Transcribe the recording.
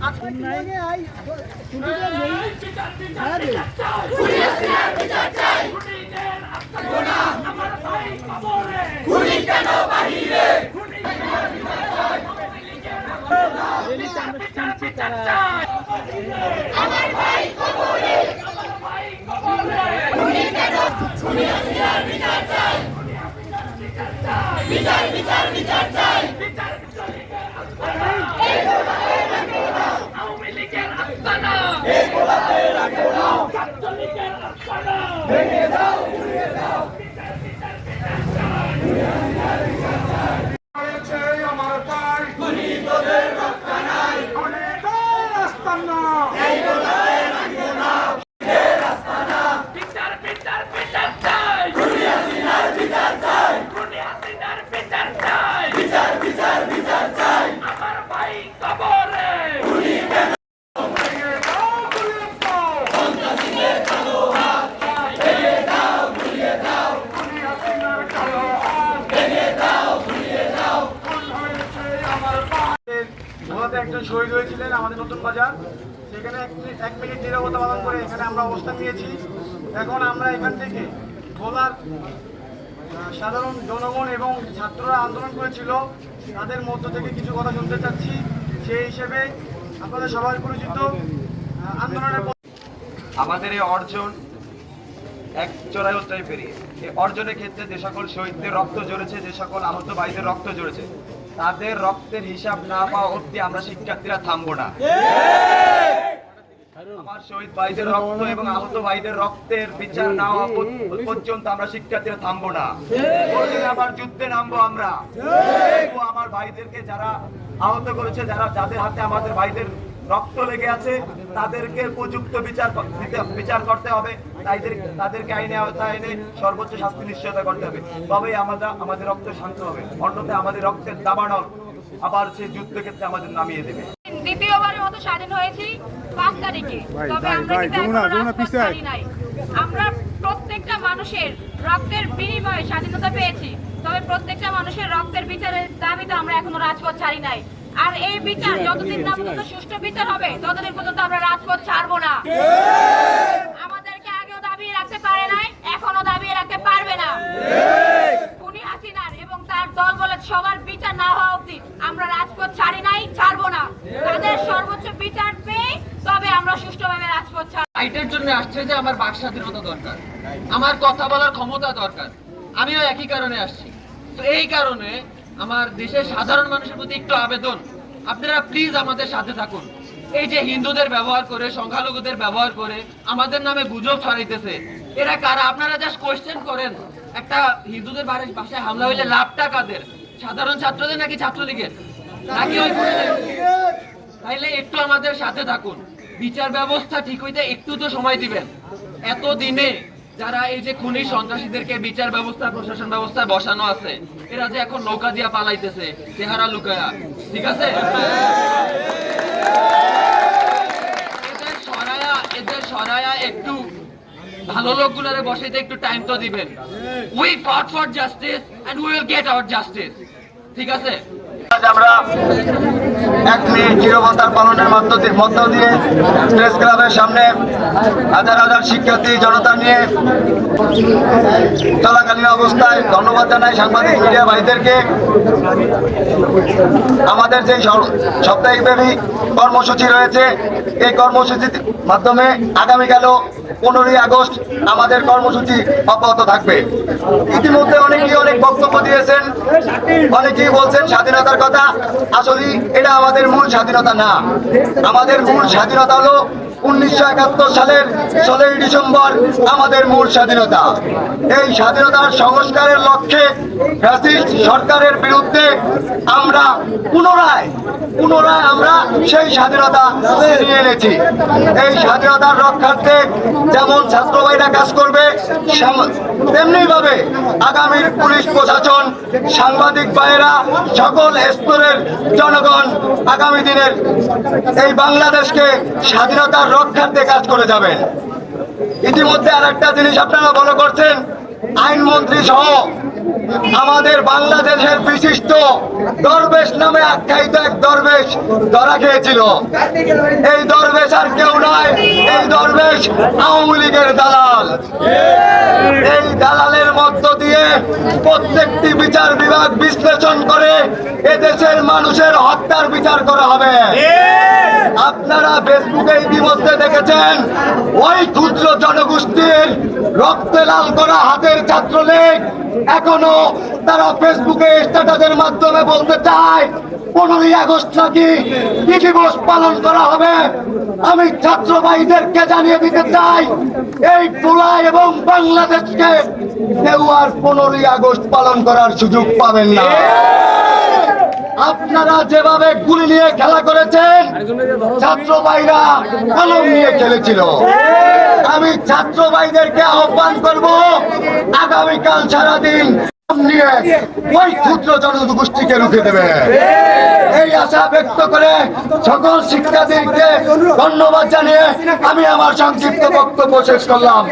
আমার ভাই বিচার চাই বিচার ভেঙে দাও উড়িয়ে দাও একজন শহীদ হয়েছিলেন আমাদের নতুন বাজার। সেখানে এক মিনিট- নিরবতা পালন করে এখানে আমরা অবস্থান নিয়েছি। এখন আমরা এখান থেকে ভোলার সাধারণ জনগণ এবং ছাত্ররা আন্দোলন করেছিল। তাদের মধ্য থেকে কিছু কথা শুনতে চাচ্ছি। সেই হিসেবে আপনাদের সবাই পরিচিত আন্দোলনের আমাদের এই অর্জন এক চড়াই উত্তরায় পেরিয়ে। এই অর্জনের ক্ষেত্রে যে সকল শহীদদের রক্ত জড়েছে যে সকল আহত ভাইদের রক্ত জড়েছে তাদের রক্তের হিসাব না পাওয়া অব্দি আমরা শিক্ষার্থীরা থামবো না। আমার শহীদ ভাইদের রক্ত এবং আহত ভাইদের রক্তের বিচার না হওয়া পর্যন্ত আমরা শিক্ষার্থীরা থামবো না। আবার যুদ্ধে নামবো আমরা। আমার ভাইদেরকে যারা আহত করেছে, যারা যাদের হাতে আমাদের ভাইদের রক্ত লেগে আছে তাদেরকে উপযুক্ত বিচার বিচার করতে হবে। তাদের তাদেরকে আইনে আওতায় এনে সর্বোচ্চ শাস্তি নিশ্চয়তা করতে হবে। তবেই আমরা আমাদের রক্ত শান্ত হবে। অন্যথায় আমাদের রক্তের দাবানল আবার সেই যুদ্ধক্ষেত্রে আমাদের নামিয়ে দেবে। দ্বিতীয়বারের মতো স্বাধীন হয়েছি পাঁচ তারিখে। তবে আমরা কিন্তু এখনও রাজপথ ছাড়ি নাই। আমরা প্রত্যেকটা মানুষের রক্তের বিনিময়ে স্বাধীনতা পেয়েছি। তবে প্রত্যেকটা মানুষের রক্তের বিচারের দাবিতে আমরা এখনও রাজপথ ছাড়ি নাই। আর এই বিচার যতদিন না পর্যন্ত সুষ্ঠু বিচার হবে ততদিন পর্যন্ত আমরা রাজপথ ছাড়বো না। আমাদেরকে আগেও দাবিয়ে রাখতে পারে নাই এখনও দাবিয়ে রাখতে পারবে না। খুনি হাসিনার এবং তার দল বলে সবার বিচার না হওয়া অবধি আমরা রাজপথ ছাড়ি নাই ছাড়বো না। তাদের সর্বোচ্চ বিচার পেয়ে তবে আমরা সুষ্ঠুভাবে রাজপথ ছাড়ব। রাইটের জন্য আসছে যে আমার বাক স্বাধীনতা দরকার আমার কথা বলার ক্ষমতা দরকার। আমিও একই কারণে আসছি। তো এই কারণে আমার দেশের সাধারণ মানুষের প্রতি একটু আবেদন। আপনারা প্লিজ আমাদের সাথে থাকুন। এই যে হিন্দুদের ব্যবহার করে, সংখ্যালঘুদের ব্যবহার করে আমাদের নামে গুজব ছড়াইতেছে, এরা কারা? আপনারা জাস্ট কোয়েশ্চেন করেন। একটা হিন্দুদের বাড়ির বাসায় হামলা হইলে লাভটা কাদের? সাধারণ ছাত্রদের নাকি ছাত্রলীগের? নাকি তাইলে একটু আমাদের সাথে থাকুন। বিচার ব্যবস্থা ঠিক হইতে একটু তো সময় দিবেন। এত দিনে যারা এই যে খুনি সন্ত্রাসীদেরকে বিচার ব্যবস্থা, প্রশাসন ব্যবস্থায় বসানো আছে, এরা যে এখন নৌকা দিয়া পালাইতেছে, চেহারা লুকায়া। ঠিক আছে? এদের সরায়া এদের সরায়া একটু ভালো লোকগুলোরে বসাইতে একটু টাইম তো দিবেন। We fought for justice and we will get our justice ঠিক আছে? আজ আমরা এক মিনিট নিরবতার পালনের মধ্য দিয়ে প্রেস ক্লাবের সামনে হাজার হাজার শিক্ষার্থী, জনতা নিয়ে চলাকালীন অবস্থায় ধন্যবাদ জানাই সাংবাদিক মিডিয়া ভাইদেরকে। আমাদের যে সাপ্তাহিক ব্যাপী কর্মসূচি রয়েছে, এই কর্মসূচির মাধ্যমে আগামীকালও পনেরোই আগস্ট আমাদের কর্মসূচি অব্যাহত থাকবে। ইতিমধ্যে অনেকেই অনেক বক্তব্য দিয়েছেন, অনেকেই বলছেন স্বাধীনতার কথা। আসলে এটা আমাদের মূল স্বাধীনতা না। আমাদের মূল স্বাধীনতা হলো উনিশশো একাত্তর সালের ষোলোই ডিসেম্বর আমাদের মূল স্বাধীনতা। এই স্বাধীনতার সংস্কারের লক্ষ্যে সরকারের বিরুদ্ধে আমরা পুনরায় পুনরায় আমরা সেই স্বাধীনতা ছিনিয়ে এনেছি। এই স্বাধীনতার রক্ষার্থে যেমন ছাত্র ভাইরা কাজ করবে তেমনি ভাবে আগামীর পুলিশ প্রশাসন, সাংবাদিক ভাইয়েরা, সকল স্তরের জনগণ আগামী দিনের এই বাংলাদেশকে স্বাধীনতার রক্ষার্থে কাজ করে যাবেন ইতিমধ্যে আর একটা জিনিস আপনারা বলো করছেন, আইনমন্ত্রী সহ আমাদের বাংলাদেশের বিশিষ্ট দরবেশ নামে আখ্যায়িত এক দরবেশ ধরা খেয়েছিল। এই দরবেশ আর কেউ নয়, এই দরবেশ আওয়ামী লীগের দালাল। এই দালালের মধ্য দিয়ে প্রত্যেকটি বিচার বিভাগ বিশ্লেষণ করে এদেশের মানুষের হত্যার বিচার করা হবে। আপনারা ফেসবুকে ইতিমধ্যে দেখেছেন, ওই ক্ষুদ্র জনগোষ্ঠীর রক্তে লাল করা হাতের ছাত্রলীগ এখনও তারা ফেসবুকে স্ট্যাটাসের মাধ্যমে বলতে চায়, পনেরোই আগস্ট নাকি কি দিবস পালন করা হবে। আমি ছাত্র জানিয়ে দিতে চাই, এই তোলা এবং বাংলাদেশকে কেউ আর পনেরোই আগস্ট পালন করার সুযোগ পাবেন না। আপনারা যেভাবে গুলি নিয়ে খেলা করেছেন, ছাত্র ভাইরা কলম নিয়ে খেলেছিল। আমি ছাত্র ভাইদেরকে আহ্বান করব, আগামীকাল সারাদিন নিয়ে ক্ষুদ্র রুখে দেবে। এই আশা ব্যক্ত করে সকল ধন্যবাদ জানিয়ে আমি আমার সংক্ষিপ্ত বক্তব্য শেষ করলাম।